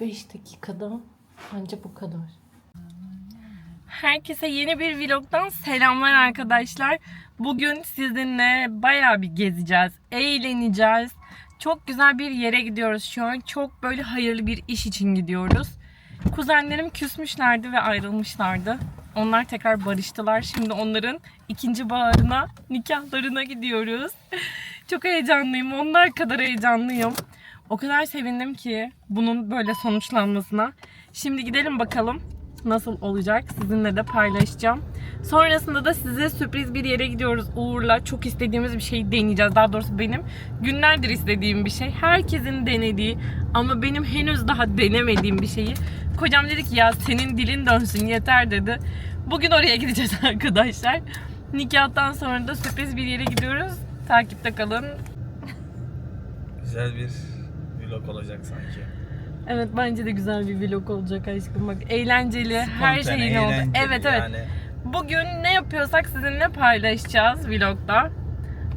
Bir 5 dakikada anca bu kadar. Herkese yeni bir vlogdan selamlar arkadaşlar. Bugün sizinle bayağı bir gezeceğiz, eğleneceğiz. Çok güzel bir yere gidiyoruz şu an. Çok böyle hayırlı bir iş için gidiyoruz. Kuzenlerim küsmüşlerdi ve ayrılmışlardı. Onlar tekrar barıştılar. Şimdi onların ikinci baharına, nikahlarına gidiyoruz. Çok heyecanlıyım. Onlar kadar heyecanlıyım. O kadar sevindim ki bunun böyle sonuçlanmasına. Şimdi gidelim bakalım nasıl olacak. Sizinle de paylaşacağım. Sonrasında da size sürpriz bir yere gidiyoruz Uğur'la. Çok istediğimiz bir şey deneyeceğiz. Daha doğrusu benim günlerdir istediğim bir şey. Herkesin denediği ama benim henüz daha denemediğim bir şeyi. Kocam dedi ki ya senin dilin dönsün yeter dedi. Bugün oraya gideceğiz arkadaşlar. Nikahtan sonra da sürpriz bir yere gidiyoruz. Takipte kalın. Güzel bir vlog olacak sanki. Evet bence de güzel bir vlog olacak aşkım. Bak eğlenceli, her Spontane, şeyin oldu. Evet evet. Yani. Bugün ne yapıyorsak sizinle paylaşacağız vlogda.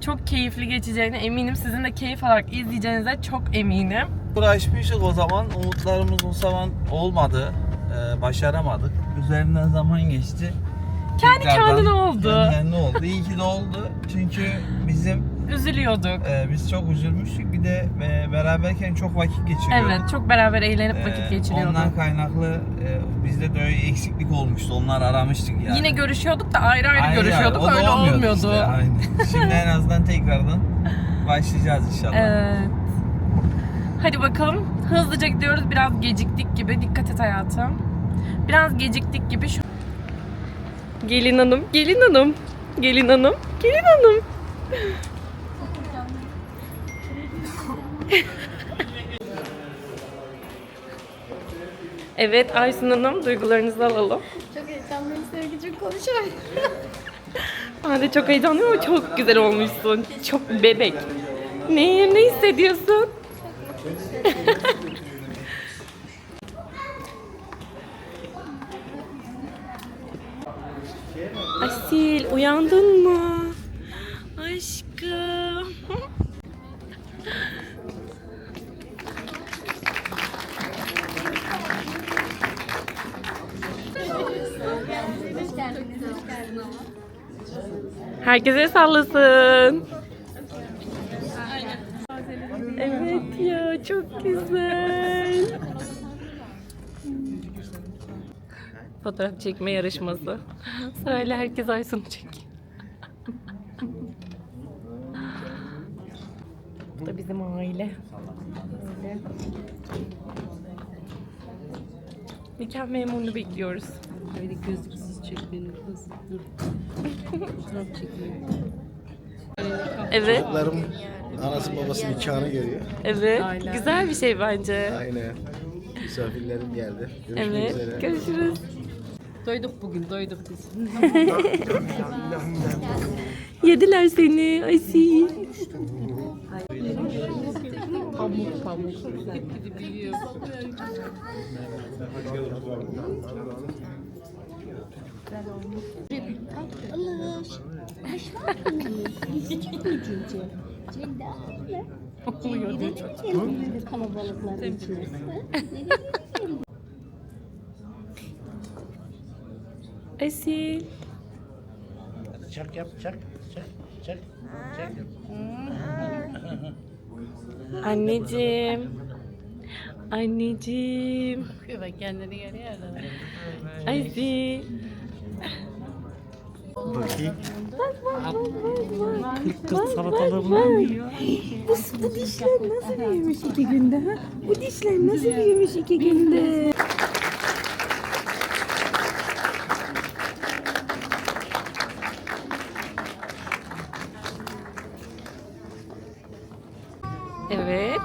Çok keyifli geçeceğine eminim. Sizin de keyif alarak izleyeceğinize çok eminim. Uğraşmıştık o zaman. Umutlarımız o zaman olmadı. Ee, başaramadık. Üzerinden zaman geçti. Kendi Tekrardan kendine oldu. Kendi kendine oldu. İyi ki de oldu. Çünkü bizim Üzülüyorduk. e, biz çok üzülmüştük. Bir de e, beraberken çok vakit geçiriyorduk. Evet, çok beraber eğlenip Ee, vakit geçiriyorduk. Ondan kaynaklı e, bizde de öyle eksiklik olmuştu. Onlar aramıştık yani. Yine görüşüyorduk da ayrı ayrı, Ayrı görüşüyorduk. ayrı. Öyle olmuyordu olmuyordu. işte, aynen. Şimdi en azından tekrardan başlayacağız inşallah. Evet. Hadi bakalım. Hızlıca gidiyoruz. Biraz geciktik gibi. Dikkat et hayatım. Biraz geciktik gibi. Şu... Gelin hanım, gelin hanım. Gelin hanım, gelin hanım. evet Aysun Hanım duygularınızı alalım. Çok heyecanlıyım sevgicim konuşamıyorum. Ben de çok heyecanlıyım ama çok güzel olmuşsun. Çok bebek. Ne, ne hissediyorsun? Asil uyandın Herkese sallasın. Evet ya çok güzel. Fotoğraf çekme yarışması. Söyle herkes Aysun'u çek. Bu da bizim aile. Öyle. Nikah memurunu bekliyoruz. Öyle gözlüksüz çek beni kız. Dur. Fotoğraf çekmiyor. Evet, Çocuklarım anası babasının nikahını görüyor. evet. Güzel bir şey bence. Aynen. Misafirlerim geldi. Görüşmek Evet, üzere. görüşürüz. Doyduk bugün doyduk biz. Yediler seni Asil. pamuk pamuk. Gidi büyüyor. Kalabalıkların içerisinde. Asil. Çak yap, çak, çak, çak, çak. Anneciğim. Anneciğim. Bakıyor bak kendini görüyor da. Bakayım. Kız salatalarından yiyor. Bu, bu dişler nasıl büyümüş iki günde ha? Bu dişler nasıl büyümüş iki günde? Evet.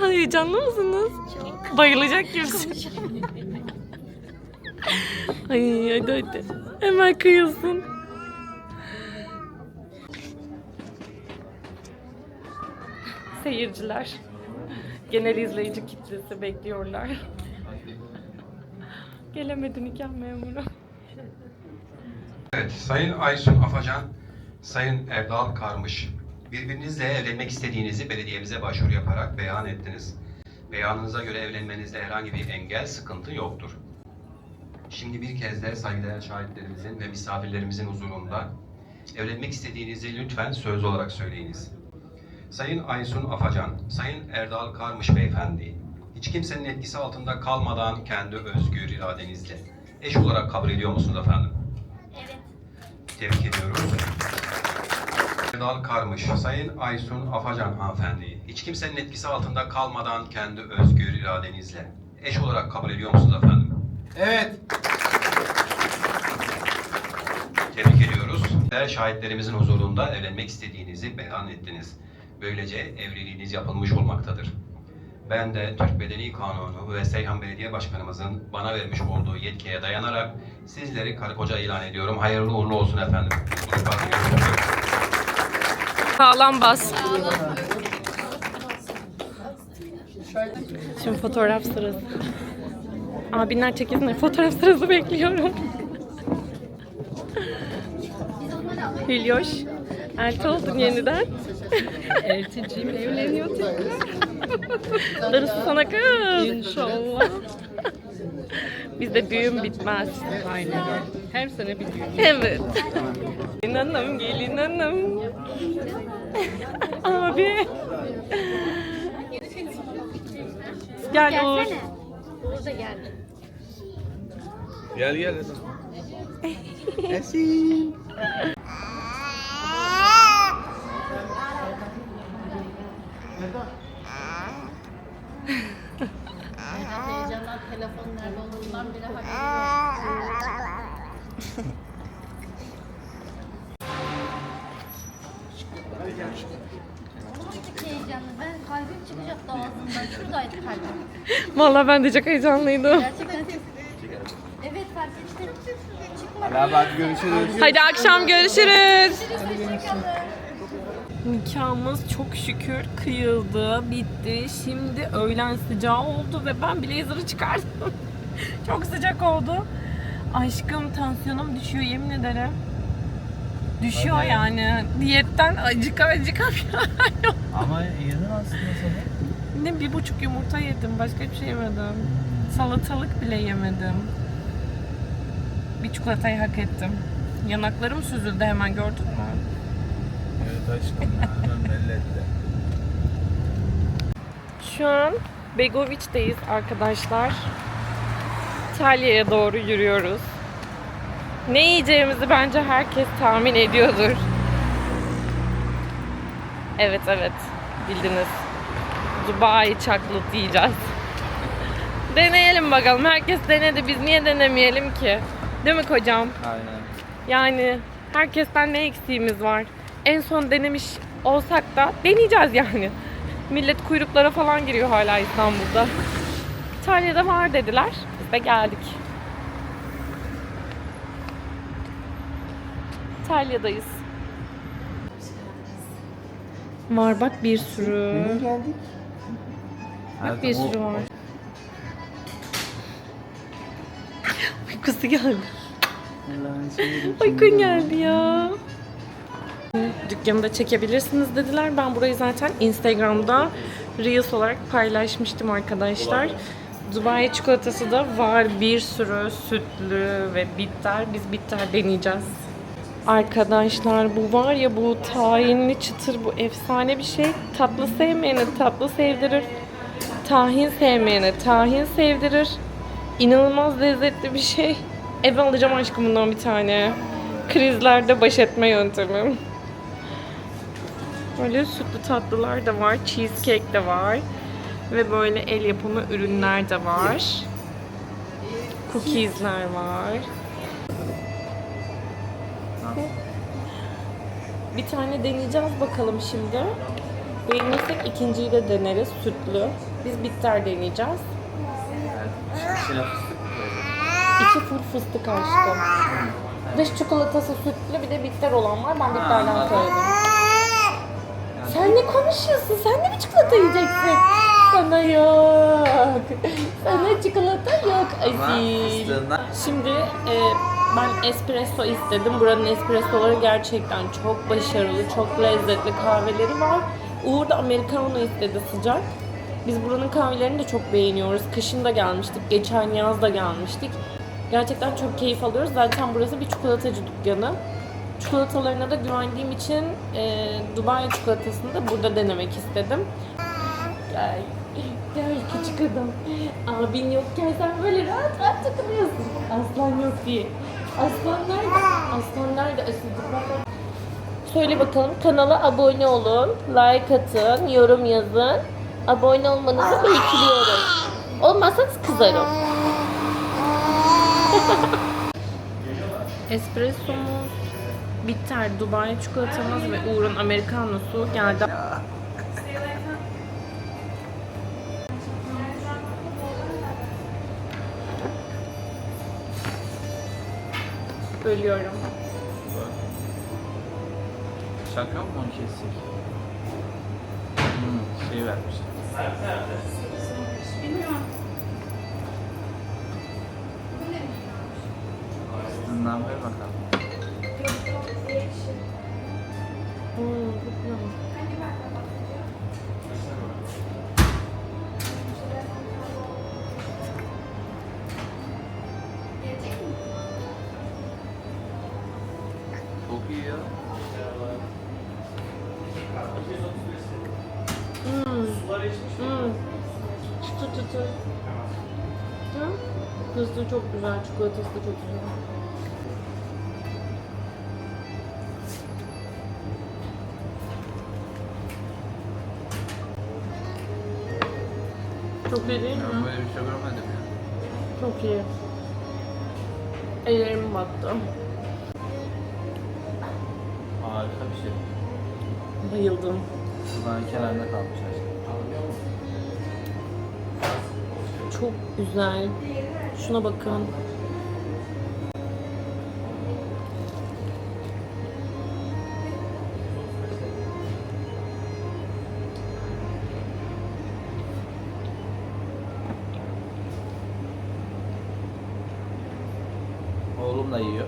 Heyecanlı mısınız? Bayılacak gibisin. Ay hadi hadi. Hemen kıyılsın. Seyirciler. Genel izleyici kitlesi bekliyorlar. Gelemedi nikah memuru. Evet, Sayın Aysun Afacan, Sayın Erdal Karmış, birbirinizle evlenmek istediğinizi belediyemize başvuru yaparak beyan ettiniz. Beyanınıza göre evlenmenizde herhangi bir engel, sıkıntı yoktur. Şimdi bir kez de saygıdeğer şahitlerimizin ve misafirlerimizin huzurunda evlenmek istediğinizi lütfen söz olarak söyleyiniz. Sayın Aysun Afacan, Sayın Erdal Karmış Beyefendi, hiç kimsenin etkisi altında kalmadan kendi özgür iradenizle eş olarak kabul ediyor musunuz efendim? Evet. Tebrik ediyoruz. Erdal Karmış, Sayın Aysun Afacan hanımefendi, hiç kimsenin etkisi altında kalmadan kendi özgür iradenizle eş olarak kabul ediyor musunuz efendim? Evet. Tebrik ediyoruz. Değerli şahitlerimizin huzurunda evlenmek istediğinizi beyan ettiniz. Böylece evliliğiniz yapılmış olmaktadır. Ben de Türk Bedeni Kanunu ve Seyhan Belediye Başkanımızın bana vermiş olduğu yetkiye dayanarak sizleri karı koca ilan ediyorum. Hayırlı uğurlu olsun efendim. Sağlam bas. Şimdi fotoğraf sırası. Abinler çekilsin fotoğraf sırası bekliyorum. Hülyoş. Elti oldun yeniden. Elticiyim evleniyor tekrar. Darısı sana kız. İnşallah. Bizde düğün bitmez. Aynen. Her sene bir düğün. Evet. Gelin hanım, gelin hanım. Abi. Gel Uğur. Gelsene. Uğur da geldi. Gel gel. Heyecandan telefon nerede olduğundan bile haberi yok. Çok heyecanlı. Ben kalbim çıkacaktı ağzımdan. Şuradaydı kalbim. Vallahi ben de çok heyecanlıydım. Gerçekten. Evet fark ettim. Çıkmadı. Hadi hadi görüşürüz. Hadi akşam görüşürüz. Hoşçakalın. Nikahımız çok şükür kıyıldı, bitti. Şimdi öğlen sıcağı oldu ve ben blazer'ı çıkardım. çok sıcak oldu. Aşkım tansiyonum düşüyor yemin ederim. Düşüyor Hadi. yani. Diyetten acıka acıka Ama yedin aslında sana. Ne bir buçuk yumurta yedim. Başka bir şey yemedim. Salatalık bile yemedim. Bir çikolatayı hak ettim. Yanaklarım süzüldü hemen gördün mü? Evet aşkım ya. Hemen belli etti. Şu an Begoviç'teyiz arkadaşlar. İtalya'ya doğru yürüyoruz. Ne yiyeceğimizi bence herkes tahmin ediyordur. Evet evet bildiniz. Dubai chocolate yiyeceğiz. Deneyelim bakalım. Herkes denedi. Biz niye denemeyelim ki? Değil mi kocam? Aynen. Yani herkesten ne eksiğimiz var? En son denemiş olsak da deneyeceğiz yani. Millet kuyruklara falan giriyor hala İstanbul'da. İtalya'da var dediler. Biz de geldik. İtalya'dayız. Var bak bir sürü. geldik? Bak bir sürü var. Uykusu geldi. Uykun geldi ya. Dükkanı çekebilirsiniz dediler. Ben burayı zaten Instagram'da Reels olarak paylaşmıştım arkadaşlar. Dubai çikolatası da var. Bir sürü sütlü ve bitter. Biz bitter deneyeceğiz. Arkadaşlar bu var ya bu tahinli çıtır bu efsane bir şey. Tatlı sevmeyene tatlı sevdirir. Tahin sevmeyene tahin sevdirir. İnanılmaz lezzetli bir şey. Eve alacağım aşkım bundan bir tane. Krizlerde baş etme yöntemim. Böyle sütlü tatlılar da var. Cheesecake de var. Ve böyle el yapımı ürünler de var. Cookies'ler var. Bir tane deneyeceğiz bakalım şimdi. Beğenirsek ikinciyi de deneriz sütlü. Biz bitter koyalım. İçi full fıstık aşkım. Dış çikolatası sütlü bir de bitter olan var. Ben bitterden söyledim. Sen ne konuşuyorsun? Sen de mi çikolata yiyeceksin? Sana yok. Sana çikolata yok Aziz. Şimdi e, ben espresso istedim. Buranın espressoları gerçekten çok başarılı, çok lezzetli kahveleri var. Uğur da americano istedi sıcak. Biz buranın kahvelerini de çok beğeniyoruz. Kışın da gelmiştik, geçen yaz da gelmiştik. Gerçekten çok keyif alıyoruz. Zaten burası bir çikolatacı dükkanı. Çikolatalarına da güvendiğim için e, Dubai çikolatasını da burada denemek istedim. Gel, gel küçük adam. Abin yokken sen böyle rahat rahat takılıyorsun. Aslan yok diye. Aslan nerede? Aslan nerede? Asıl Söyle bakalım kanala abone olun, like atın, yorum yazın. Abone olmanızı bekliyorum. Olmazsanız kızarım. Espressomuz, bitter Dubai çikolatamız ve Uğur'un Americano'su geldi. Ölüyorum. Şaka mı onu kesecek? Hmm, şey vermiş. Üstünden ver bakalım. Hmm. Hmm. Çıtır çıtır. Hı? Çok güzel, çikolatası da çok güzel. Çok iyi değil mi? Ben böyle bir şey görmedim ya. Çok iyi. Ellerim battı. Harika bir şey. Bayıldım. Şuradan kenarında kalmış Çok güzel. Şuna bakın. Oğlum da yiyor.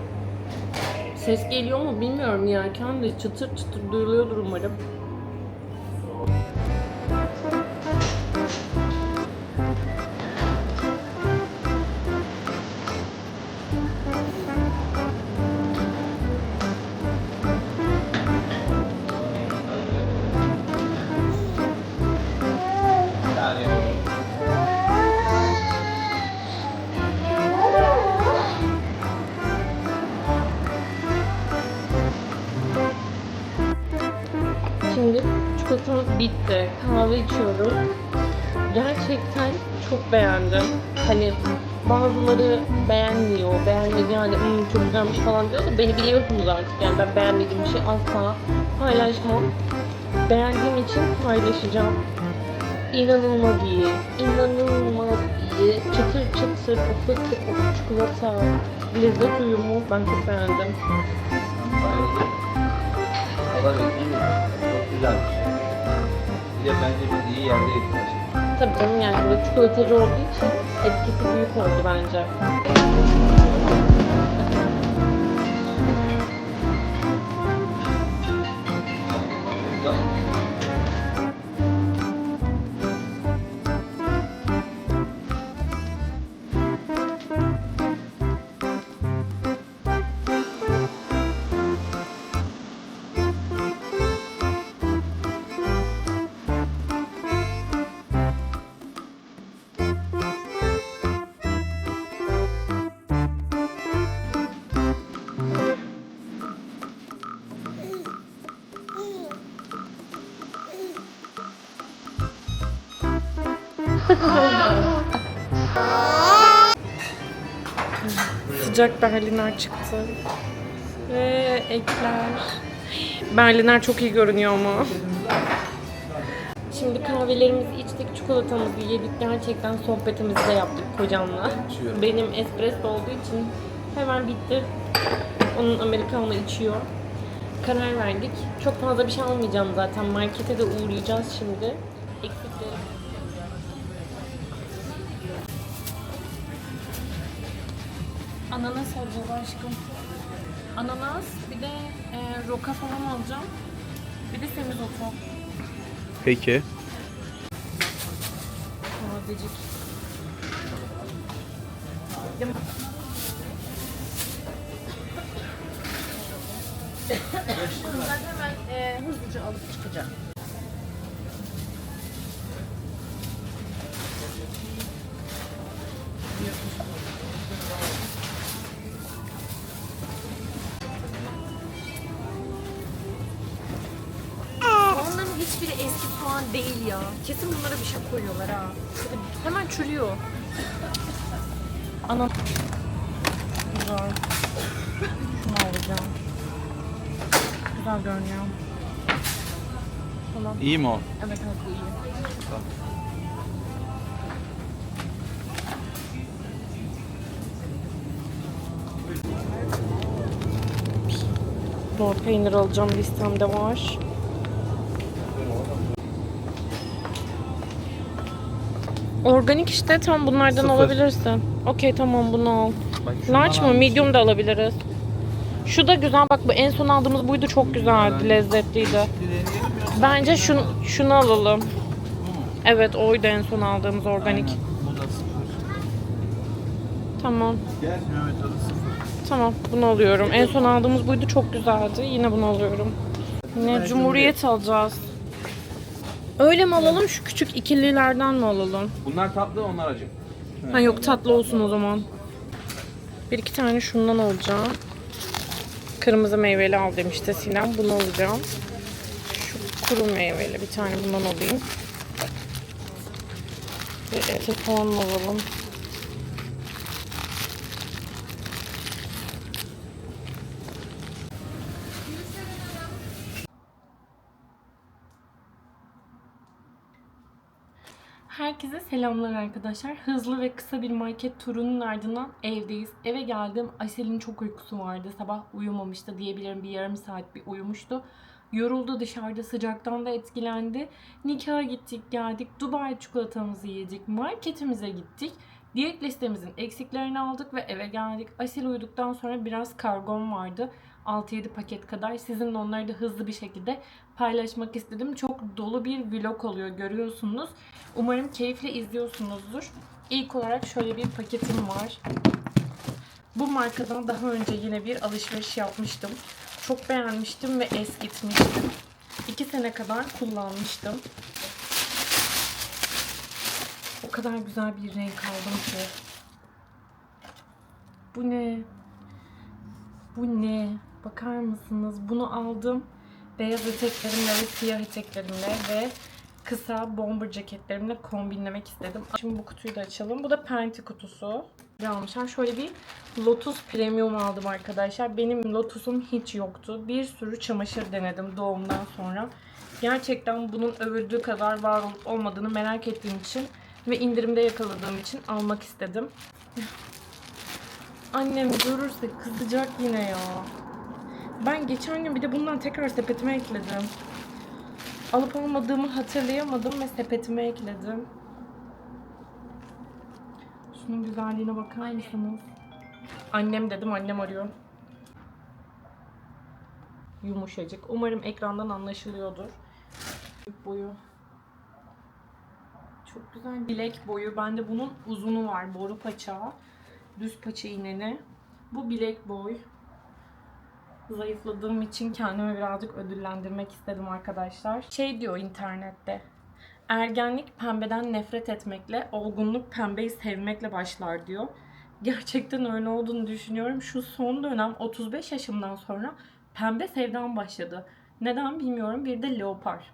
Ses geliyor mu bilmiyorum yerken de çıtır çıtır duyuluyordur umarım. Şimdi çikolatamız bitti. Kahve içiyoruz. Gerçekten çok beğendim. Hani bazıları beğenmiyor, beğenmedi yani "Hmm, çok güzelmiş falan diyor da beni biliyorsunuz artık yani ben beğenmediğim bir şey asla paylaşmam. Beğendiğim için paylaşacağım. İnanılmaz iyi, inanılmaz iyi. Çıtır çıtır, fıstık, o çikolata, lezzet uyumu ben çok beğendim. bayıldım. Güzel. Bir de bence biz iyi yerdeyiz. gerçekten. Tabii canım yani burada çikolatacı olduğu için etkisi büyük oldu bence. Sıcak berliner çıktı. Ve ekler. Berliner çok iyi görünüyor ama. Şimdi kahvelerimizi içtik, çikolatamızı yedik. Gerçekten sohbetimizi de yaptık kocamla. İçiyorum. Benim espresso olduğu için hemen bitti. Onun americano içiyor. Karar verdik. Çok fazla bir şey almayacağım zaten. Markete de uğrayacağız şimdi. Ananas alacağız aşkım. Ananas, bir de e, roka falan alacağım. Bir de semizotu. Peki. kedicik. Ben hemen e, hızlıca alıp çıkacağım. Ana. Güzel. Şunu alacağım. Güzel görünüyor. Tamam. İyi mi o? Evet evet iyi. Lor peynir alacağım listemde var. Organik işte tam bunlardan Sıfır. alabilirsin. Okey tamam bunu al. Large mı medium da alabiliriz. Şu da güzel bak bu en son aldığımız buydu çok güzeldi lezzetliydi. Bence şunu, şunu alalım. Evet oydu en son aldığımız organik. Tamam. Tamam bunu alıyorum. En son aldığımız buydu çok güzeldi. Yine bunu alıyorum. Yine Cumhuriyet alacağız. Öyle mi alalım şu küçük ikililerden mi alalım? Bunlar tatlı onlar acı. Ha yok tatlı olsun o zaman. Bir iki tane şundan alacağım. Kırmızı meyveli al demişti Sinem. Bunu alacağım. Şu kuru meyveli bir tane bundan alayım. Ve ete soğan alalım. Herkese selamlar arkadaşlar. Hızlı ve kısa bir market turunun ardından evdeyiz. Eve geldim. Asel'in çok uykusu vardı. Sabah uyumamıştı diyebilirim. Bir yarım saat bir uyumuştu. Yoruldu dışarıda sıcaktan da etkilendi. Nikaha gittik geldik. Dubai çikolatamızı yedik. Marketimize gittik. Diyet listemizin eksiklerini aldık ve eve geldik. Asil uyuduktan sonra biraz kargom vardı. 6-7 paket kadar. Sizinle onları da hızlı bir şekilde paylaşmak istedim. Çok dolu bir vlog oluyor görüyorsunuz. Umarım keyifle izliyorsunuzdur. İlk olarak şöyle bir paketim var. Bu markadan daha önce yine bir alışveriş yapmıştım. Çok beğenmiştim ve eskitmiştim. 2 sene kadar kullanmıştım. O kadar güzel bir renk aldım ki. Bu ne? Bu ne? Bakar mısınız? Bunu aldım. Beyaz eteklerimle ve siyah eteklerimle ve kısa bomber ceketlerimle kombinlemek istedim. Şimdi bu kutuyu da açalım. Bu da Penti kutusu. Almışlar. Şöyle bir Lotus Premium aldım arkadaşlar. Benim Lotus'um hiç yoktu. Bir sürü çamaşır denedim doğumdan sonra. Gerçekten bunun övüldüğü kadar var olup olmadığını merak ettiğim için ve indirimde yakaladığım için almak istedim. Annem görürse kızacak yine ya. Ben geçen gün bir de bundan tekrar sepetime ekledim. Alıp almadığımı hatırlayamadım ve sepetime ekledim. Şunun güzelliğine bakar mısınız? Annem dedim, annem arıyor. Yumuşacık. Umarım ekrandan anlaşılıyordur. Boyu. Çok güzel bilek boyu. Bende bunun uzunu var. Boru paça. Düz paça iğneni. Bu bilek boy. Zayıfladığım için kendimi birazcık ödüllendirmek istedim arkadaşlar. Şey diyor internette. Ergenlik pembeden nefret etmekle, olgunluk pembeyi sevmekle başlar diyor. Gerçekten öyle olduğunu düşünüyorum. Şu son dönem 35 yaşımdan sonra pembe sevdam başladı. Neden bilmiyorum. Bir de leopar.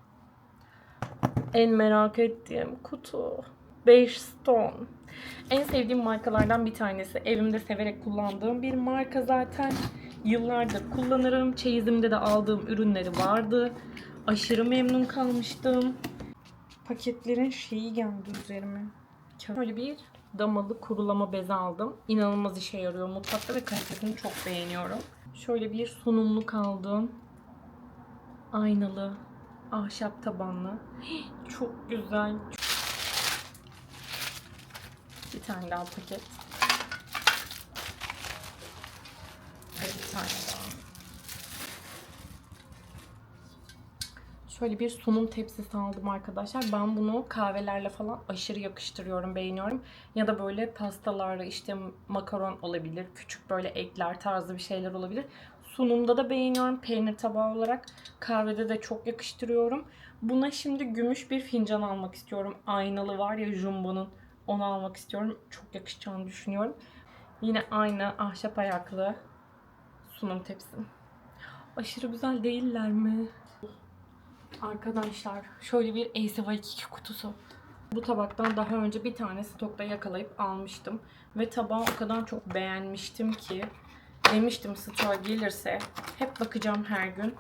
En merak ettiğim kutu. Beige Stone. En sevdiğim markalardan bir tanesi. Evimde severek kullandığım bir marka zaten. Yıllardır kullanırım. Çeyizimde de aldığım ürünleri vardı. Aşırı memnun kalmıştım. Paketlerin şeyi geldi üzerime. Şöyle bir damalı kurulama bezi aldım. İnanılmaz işe yarıyor mutfakta ve kalitesini çok beğeniyorum. Şöyle bir sunumluk aldım. Aynalı, ahşap tabanlı. Çok güzel. Bir tane daha paket. Daha. Şöyle bir sunum tepsisi aldım arkadaşlar. Ben bunu kahvelerle falan aşırı yakıştırıyorum, beğeniyorum. Ya da böyle pastalarla işte makaron olabilir, küçük böyle ekler tarzı bir şeyler olabilir. Sunumda da beğeniyorum peynir tabağı olarak. Kahvede de çok yakıştırıyorum. Buna şimdi gümüş bir fincan almak istiyorum. Aynalı var ya Jumbo'nun. Onu almak istiyorum. Çok yakışacağını düşünüyorum. Yine aynı ahşap ayaklı sunum tepsim. Aşırı güzel değiller mi? Arkadaşlar şöyle bir ACY2 kutusu. Bu tabaktan daha önce bir tane stokta yakalayıp almıştım. Ve tabağı o kadar çok beğenmiştim ki demiştim stoğa gelirse hep bakacağım her gün.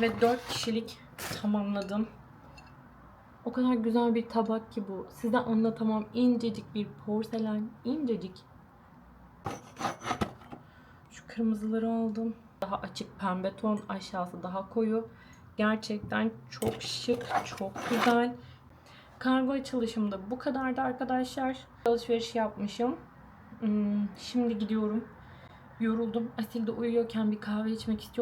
Ve 4 kişilik tamamladım. O kadar güzel bir tabak ki bu. Size anlatamam. incecik bir porselen. incecik. Kırmızıları aldım. Daha açık pembe ton. Aşağısı daha koyu. Gerçekten çok şık. Çok güzel. Kargo açılışımda bu kadardı arkadaşlar. Alışveriş yapmışım. Hmm, Şimdi gidiyorum. Yoruldum. Asil de uyuyorken bir kahve içmek istiyorum.